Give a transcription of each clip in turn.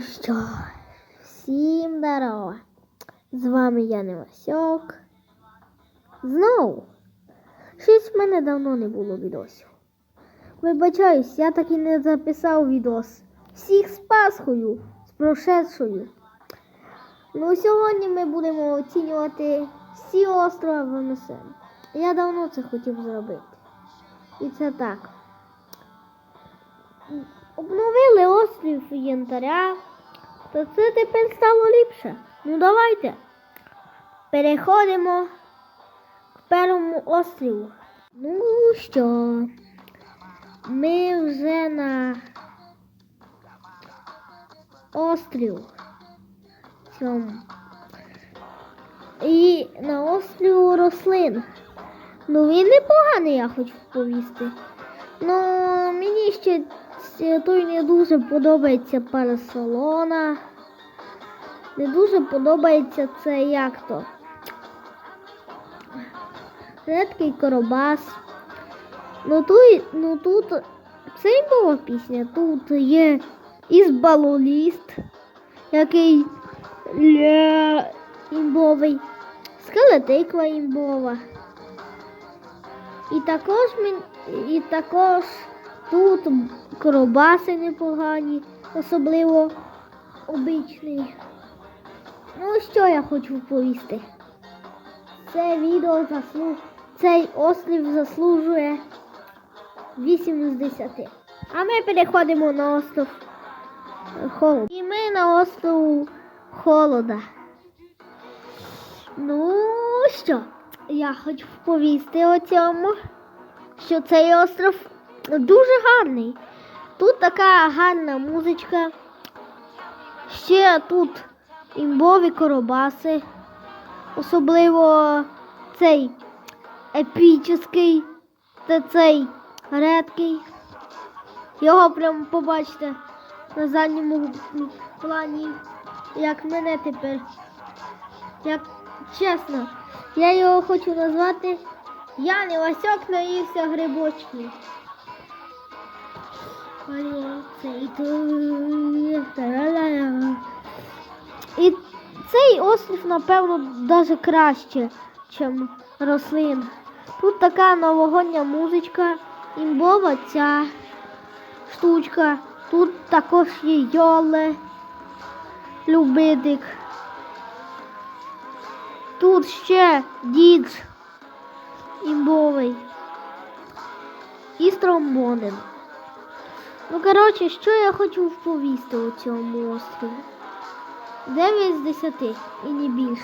що, всім здорово. З вами я Невасьок. Знову. Щось в мене давно не було відосів. Вибачаюсь, я так і не записав відос. Всіх з Пасхою, з прошедшою. Ну, сьогодні ми будемо оцінювати всі острови ВМСМ. Я давно це хотів зробити. І це так. Обновили острів янтаря, то це тепер стало ліпше. Ну давайте. Переходимо к першому острову. Ну що, ми вже на острів цьому. І на острів рослин. Ну він непоганий, я хочу повісти. Ну, мені ще той не дуже подобається парасолона. Не дуже подобається це як то. Редкий коробас. Ну тут, ну тут це імбова пісня. Тут є ізбалоліст, який ля імбовий, скелетиква імбова. І також і також тут коробаси непогані, особливо обичний. Ну, що я хочу повісти? Це відео заслуг. Цей острів заслужує 8 з 10. А ми переходимо на остров е, Холод. І ми на остров Холода. Ну що, я хочу повісти о цьому, що цей остров дуже гарний. Тут така гарна музичка. Ще тут імбові коробаси, особливо цей епічний та цей редкий. Його прямо побачите на задньому плані, як мене тепер. Як чесно, я його хочу назвати Я не Васьок наївся грибочків. І цей острів, напевно, навіть краще, ніж рослин. Тут така новогодня музичка, імбова ця штучка. Тут також є йоле, любитик. Тут ще дідж імбовий і з. Ну, коротше, що я хочу повісти у цьому острові? 9 з 10 і не більше.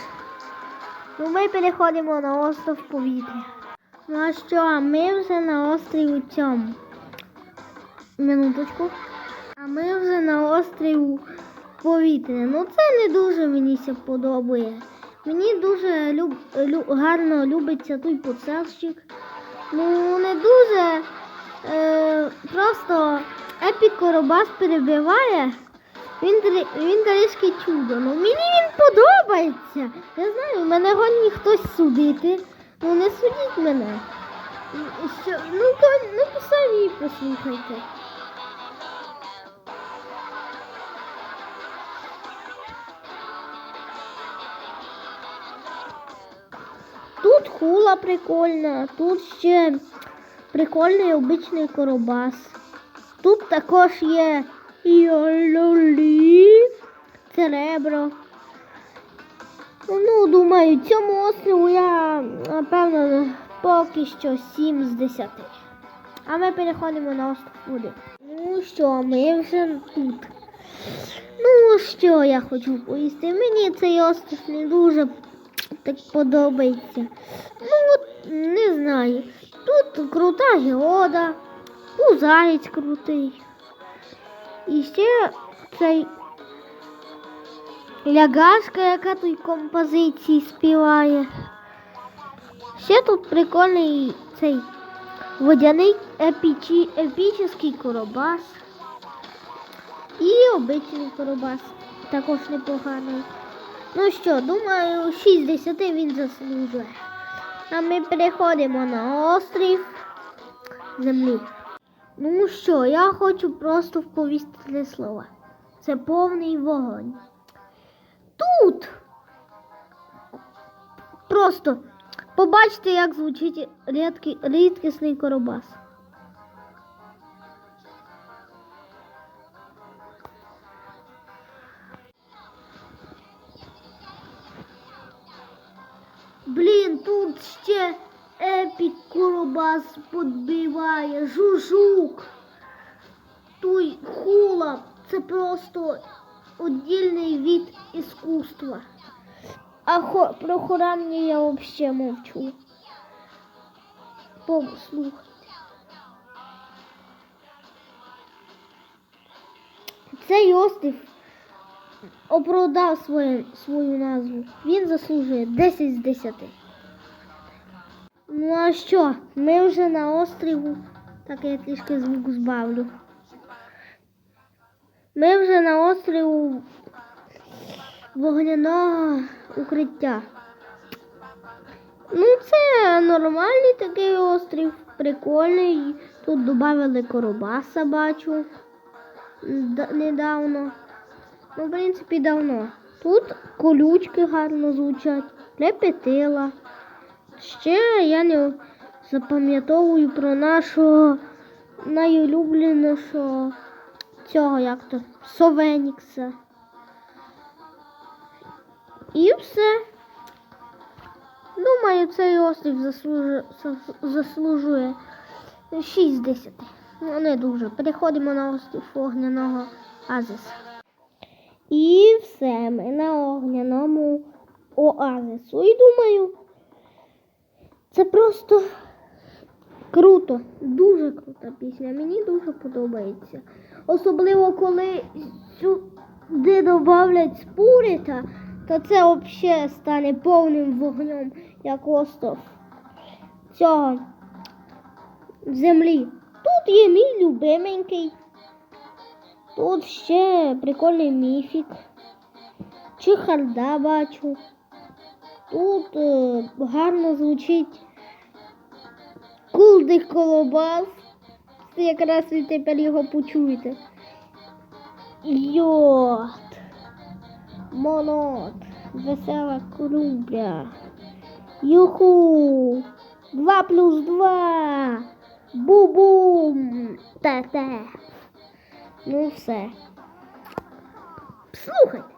Ну, ми переходимо на остров повітря. Ну а що, ми вже на острові цьому. Минуточку. А ми вже на острові повітря. Ну це не дуже мені ся подобає. Мені дуже люб, лю, гарно любиться той поцелщик. Ну не дуже. Е, просто епік коробас перебиває. Він, він трішки чудо. Ну мені він подобається. Я знаю, мене гоні хтось судити. Ну не судіть мене. Що? Ну, то, ну самі послухайте. Тут хула прикольна, тут ще прикольний обичний коробас. Тут також є йололі, церебро. Ну, думаю, цьому острову я, напевно, поки що 7 з 10. А ми переходимо на остров води. Ну що, ми вже тут. Ну, що я хочу поїсти? Мені цей остров не дуже так подобається. Ну, от, не знаю. Тут крута геода, пузаєць крутий. І ще цей лягашка, яка тут композиції співає. Ще тут прикольний цей водяний епічі, епічний коробас. І обичний коробас. Також непоганий. Ну що, думаю, 6 з 10 він заслужує. А ми переходимо на острів землі. Ну що, я хочу просто вповісти три слова. Це повний вогонь. Тут просто побачите, як звучить рідкий, рідкісний коробас. Блін, тут ще епік коробас підбиває, жужук. Туй хула. Це просто віддільний від іскусства. А хо, про хорання я взагалі мовчу. Послухайте. Цей острів оправдав своє, свою назву. Він заслужує 10 з 10. Ну а що? Ми вже на острову. Так я трішки звук збавлю. Ми вже на острову вогняного укриття. Ну, це нормальний такий острів, прикольний. Тут додали коробаса, бачу недавно. Ну, в принципі, давно. Тут колючки гарно звучать, репетила. Ще я не запам'ятовую про нашого найулюбленішого цього як то Совенікса. І все. Думаю, цей острів заслужує, заслужує 6 10. Ну, не дуже. Переходимо на острів огняного Азиса. І все, ми на огняному оазису. І думаю, це просто круто, дуже крута пісня. Мені дуже подобається. Особливо коли сюди додавлять спурита, то це взагалі стане повним вогнем, як остров цього землі. Тут є мій любименький. Тут ще прикольний міфік. Чехарда бачу. Тут е, гарно звучить кулдих колобас. Це якраз ви тепер його почуєте. Йот. Монот. Весела крумпля. Юху. Два плюс два. Бу-бум. Те-те. Ну все. Слухайте.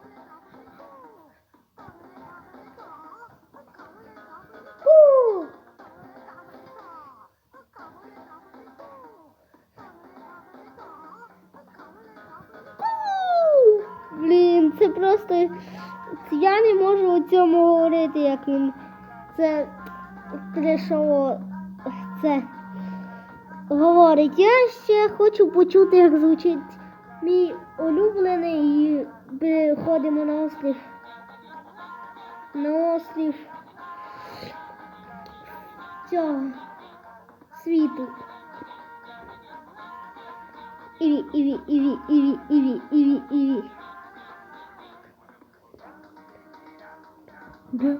Я не можу у цьому говорити, як він. Це трешово. Це говорить. Я ще хочу почути, як звучить мій улюблений і переходимо на острів. На острів цього світу. Іві, іві, іві, іві, іві, іві, іві. Да.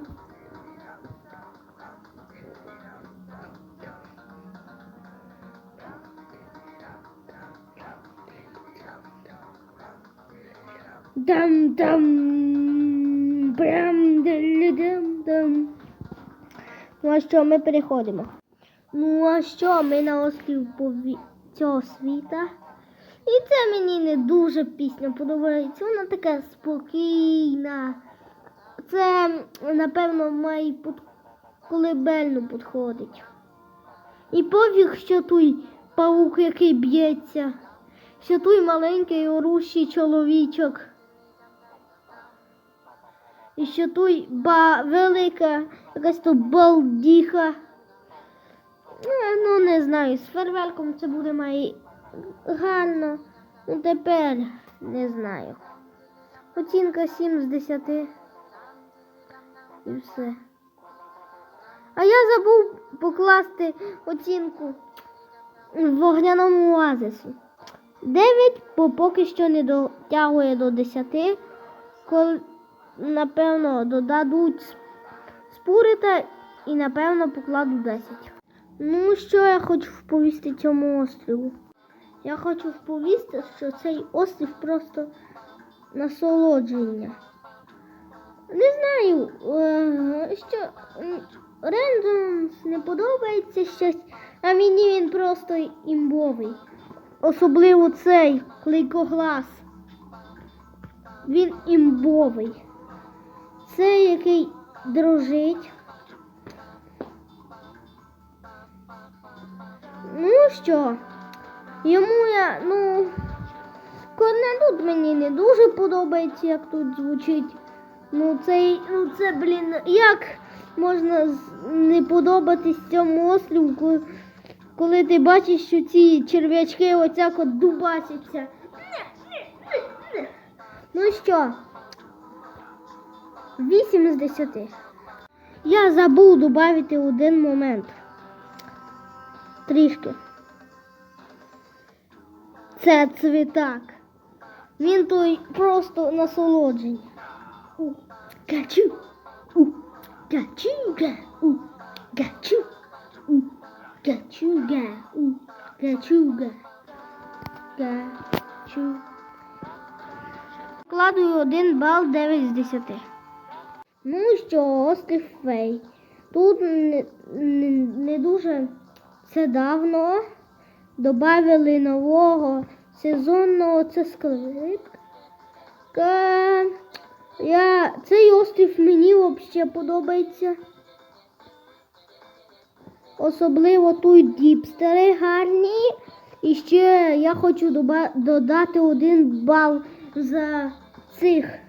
Дам дам брам дам дам. Ну а що ми переходимо? Ну а що ми на острів пові... цього світа? І це мені не дуже пісня подобається. Вона така спокійна. Це, напевно, має під колибельну підходить. І пофіг, що той паук, який б'ється, що той маленький орущий чоловічок. І що той ба велика якась то балдіха. Е, Ну, не знаю, з фейерверком це буде має гарно. Ну тепер не знаю. Оцінка 7 з 10. І все. А я забув покласти оцінку вогняному оазису. 9, бо поки що не дотягує до 10. Коли, напевно, додадуть спурита і, напевно, покладу 10. Ну, що я хочу вповісти цьому острову? Я хочу вповісти, що цей острів просто насолодження. Не знаю, е, що Рендонс не подобається щось, а мені він просто імбовий. Особливо цей клейкоглас. Він імбовий. Це який дрожить. Ну що, йому я, ну, Корнелюд мені не дуже подобається, як тут звучить. Ну, цей, ну це, блін, як можна не подобатись цьому осліву, коли, ти бачиш, що ці черв'ячки оцяк от дубасяться. Ну що, 8 з 10. Я забув додати один момент. Трішки. Це цвітак. Він той просто У, Гачу, у, гачуга, у, гачу, у, гачуга, у, гачуга, гачу. Вкладую один бал 9 з 10. Ну що, острів Фей. Тут не, не, не дуже це давно добавили нового сезонного це скрипка. Я, цей острів мені взагалі подобається. Особливо тут діпстери гарні. І ще я хочу додати один бал за цих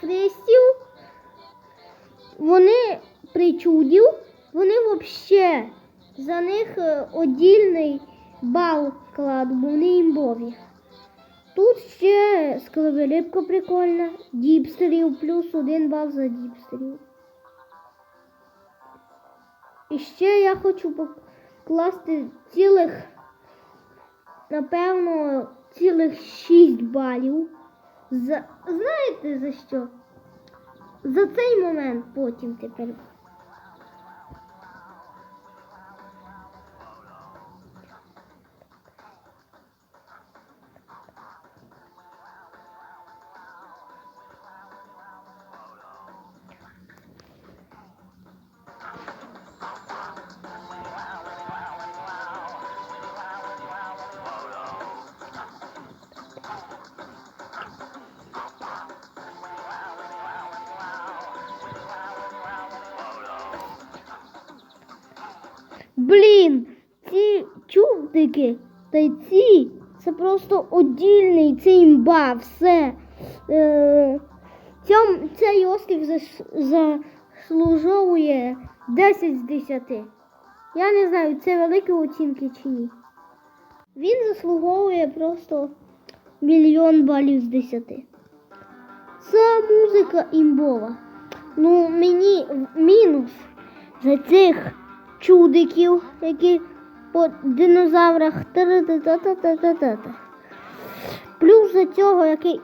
фрестів. Вони причудів, вони взагалі за них е, отдільний бал кладу, бо вони імбові. Тут ще скелевелипка прикольна, діпстерів, плюс один бал за діпстерів. І ще я хочу покласти цілих, напевно, цілих 6 балів. За, знаєте за що? За цей момент потім тепер. Блін, ці чубники та й ці це просто одільний, це імба, все. Е, цьом, цей острів заслуговує 10 з 10. Я не знаю, це великі оцінки чи ні. Він заслуговує просто мільйон балів з 10. Це музика імбова. Ну, мені мінус за цих чудиків, які по динозаврах. Плюс за цього, який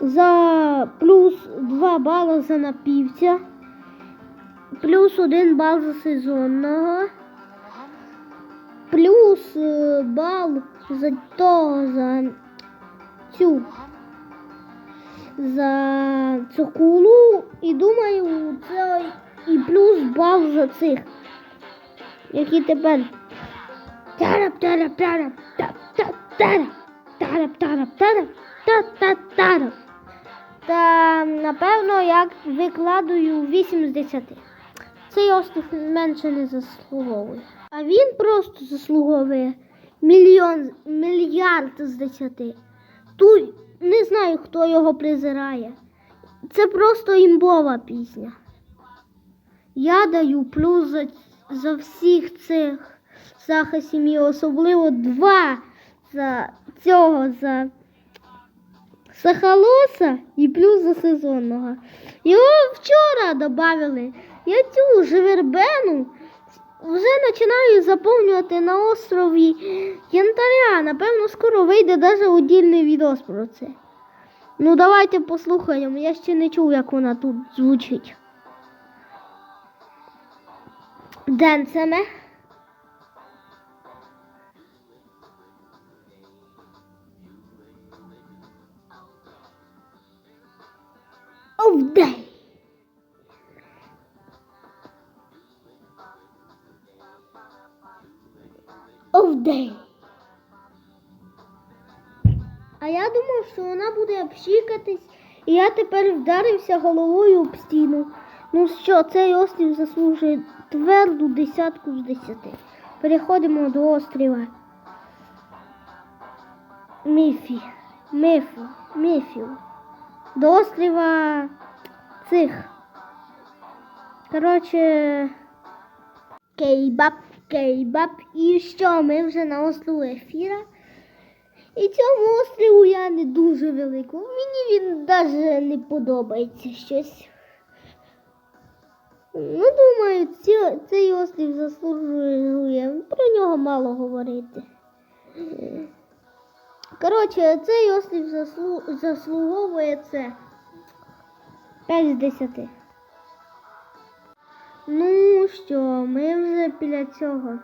за плюс 2 бали за напівця, плюс 1 бал за сезонного, плюс е, бал за того за цю за цокулу і думаю, це і плюс бал за цих, які тепер тарап тарап тарап тап тап тарап тарап тарап тарап та та тарап. Та напевно я викладую 8 з 10. Цей острів менше не заслуговує. А він просто заслуговує мільйон, мільярд з 10. Тут не знаю, хто його презирає. Це просто імбова пісня. Я даю плюс за, за всіх цих захистів і особливо два за цього за Сахалоса і плюс за сезонного. Його вчора додали. Я цю живербену вже починаю заповнювати на острові Янтаря. Напевно, скоро вийде навіть удільний відос про це. Ну, давайте послухаємо. Я ще не чув, як вона тут звучить. Денцеме. Oh, day. Овдей. А я думав, що вона буде пшікатись, і я тепер вдарився головою об стіну. Ну що, цей острів заслужує тверду десятку з десяти. Переходимо до острова. Міфі. Міфу. Міфів. До острова цих. Коротше. Кейбаб, кейбаб. І що? Ми вже на острову Ефіра. І цьому острову я не дуже велику. Мені він навіть не подобається щось. Ну, думаю, ці, цей острів заслужує про нього мало говорити. Коротше, цей острів заслу, заслуговує це 5 з 10. Ну що, ми вже біля цього.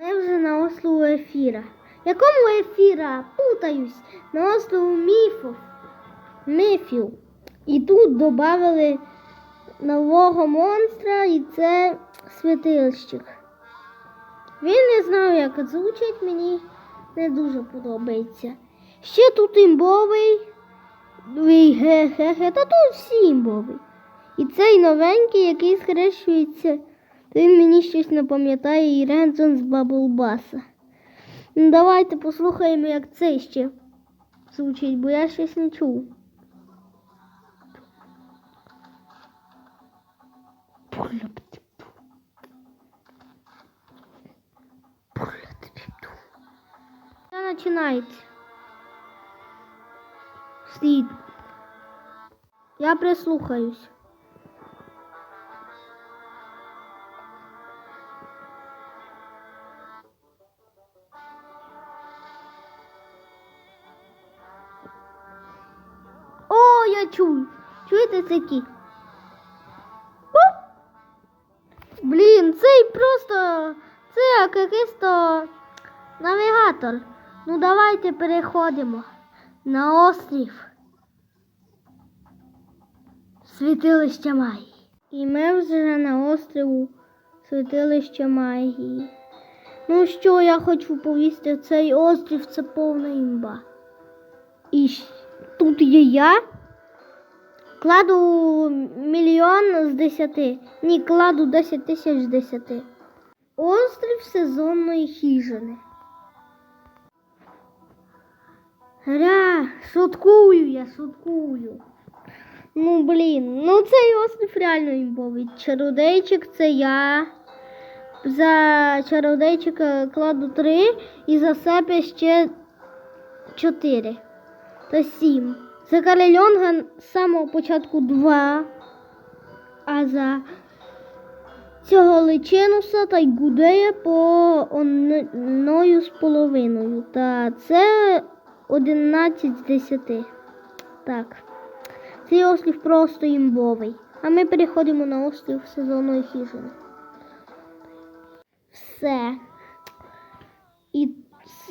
Ми вже на острову Ефіра. Якому ефіра? Путаюсь. На острову Міфов. Міфів. І тут додали нового монстра, і це святилищик. Він не знав, як звучить, мені не дуже подобається. Ще тут імбовий. Ой, ге-ге-ге, та тут всі імбовий. І цей новенький, який схрещується, він мені щось напам'ятає і Рензон з Баблбаса. Ну, давайте послухаємо, як цей ще звучить, бо я щось не чув. Все починається. Слід. Я прислухаюсь. Пуп! Блін, цей просто це якийсь то навігатор. Ну давайте переходимо на острів. Святилище магії. І ми вже на острову святилища магії. Ну що я хочу повісти, цей острів це повна імба. І тут є я. Кладу мільйон з десяти. Ні, кладу 10 тисяч з десяти. Острів сезонної хижини. Гля, шуткую я, шуткую. Ну, блін, ну цей острів реально імбовий. Чародейчик це я. За чародейчика кладу три і за себе ще чотири. Та сім. За Карельонга з самого початку два. А за цього личинуса та й гудея по одною з половиною. Та це 11 з 10. Так. Цей острів просто імбовий. А ми переходимо на острів сезонної хижини. Все. І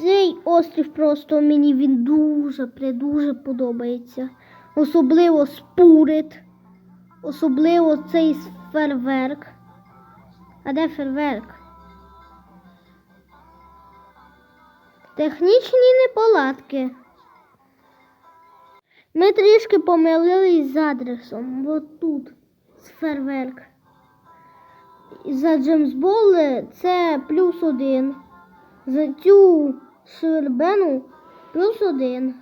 цей острів просто мені він дуже, придуже подобається. Особливо спурит. Особливо цей фейерверк. А де фейерверк? Технічні неполадки. Ми трішки помилились з адресом. Бо тут фейерверк. За Джемсбол це плюс один. За цю швербену плюс один.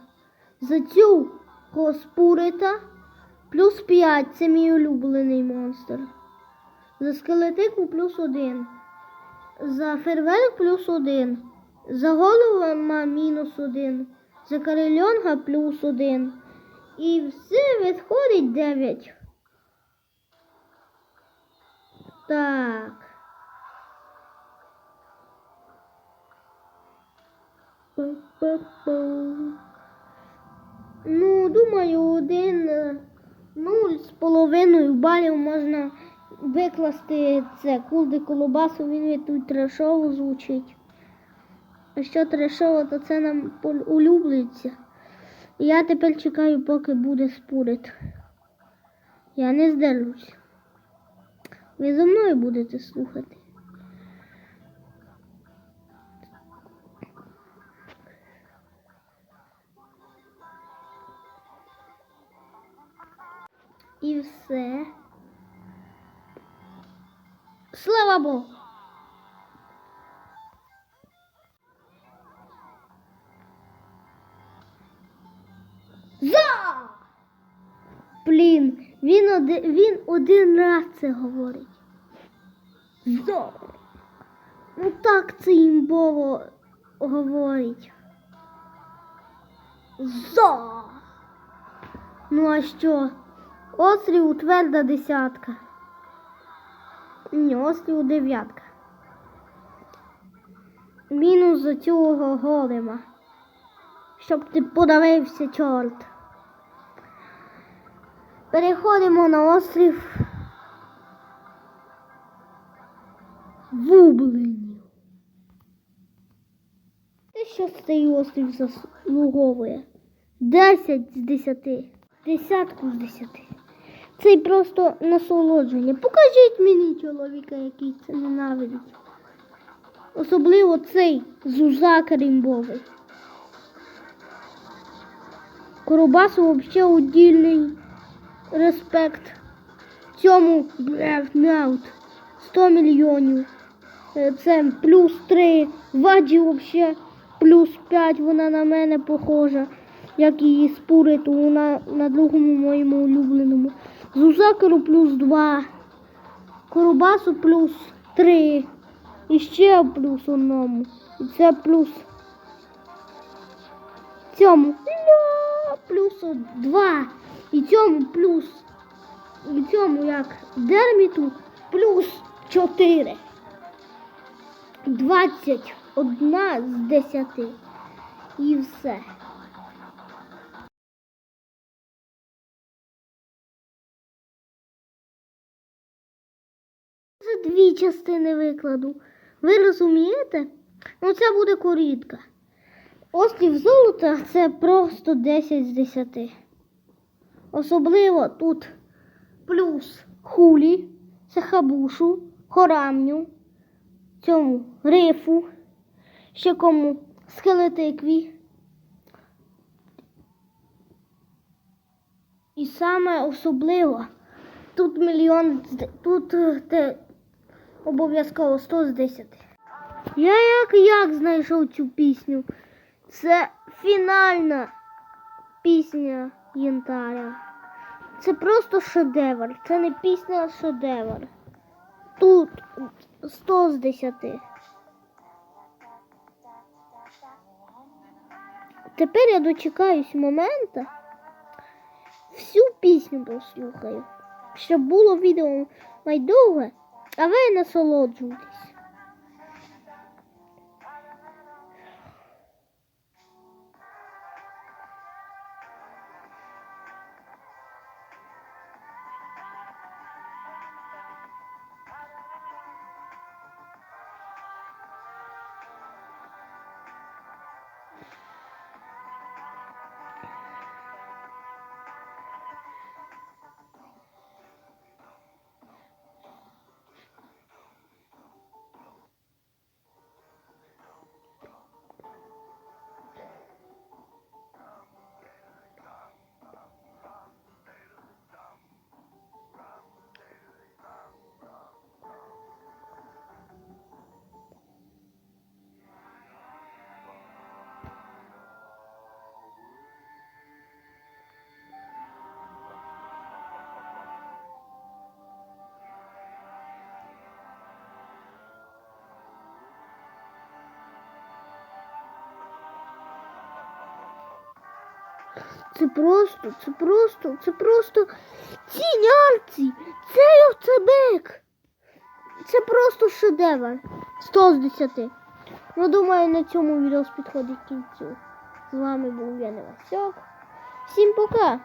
За цю коспурита плюс п'ять. Це мій улюблений монстр. За скелетику плюс один. За фейерверк плюс один. За голову мінус один. За карельонга плюс один. І все відходить 9. Так. Ну, думаю, один е, нуль з половиною балів можна викласти це кулди колобасу, він тут трешово звучить. А що трешово, то це нам улюблюється. Я тепер чекаю, поки буде спурит. Я не здержусь. Ви за мною будете слухати. Все. Слава Богу. Блін, він один, він один раз це говорить. За! Ну так це імбово говорить. За! Ну а що? Острів тверда десятка. Ні, острів дев'ятка. Мінус за цього голема. Щоб ти подавився, чорт. Переходимо на острів Вубленів. Те, що цей острів заслуговує? 10 з 10. Десятку з 10. Це просто насолодження. Покажіть мені чоловіка, який це ненавидить. Особливо цей зузак римбовий. Коробасу взагалі удільний респект. Цьому Бревнаут 100 мільйонів. Е, Це плюс 3. Ваджі взагалі плюс 5. Вона на мене похожа, як її спуриту вона на другому моєму улюбленому. Зузакеру плюс 2. Коробасу плюс 3. І ще плюс одному. І це плюс цьому плюс 2. І цьому плюс. І цьому як дерміту плюс 4. 21 з 10. І все. Дві частини викладу. Ви розумієте? Ну це буде корітка. Острів золота це просто 10 з 10. Особливо тут плюс хулі, сахабушу, хорамню, цьому рифу, ще кому скелетикві. І саме особливо тут мільйон, тут е, те, обов'язково 100 з 10. Я як як знайшов цю пісню. Це фінальна пісня Янтаря. Це просто шедевр. Це не пісня, а шедевр. Тут 100 з 10. Тепер я дочекаюсь моменту. Всю пісню прослухаю. Щоб було відео найдовге, а ви насолоджуйтесь. Це просто, це просто, це просто ці нярці, цей оцебек. Це просто шедевр. 100 з 10. Ну, думаю, на цьому відео підходить кінцю. З вами був я Невасьок. Всім пока!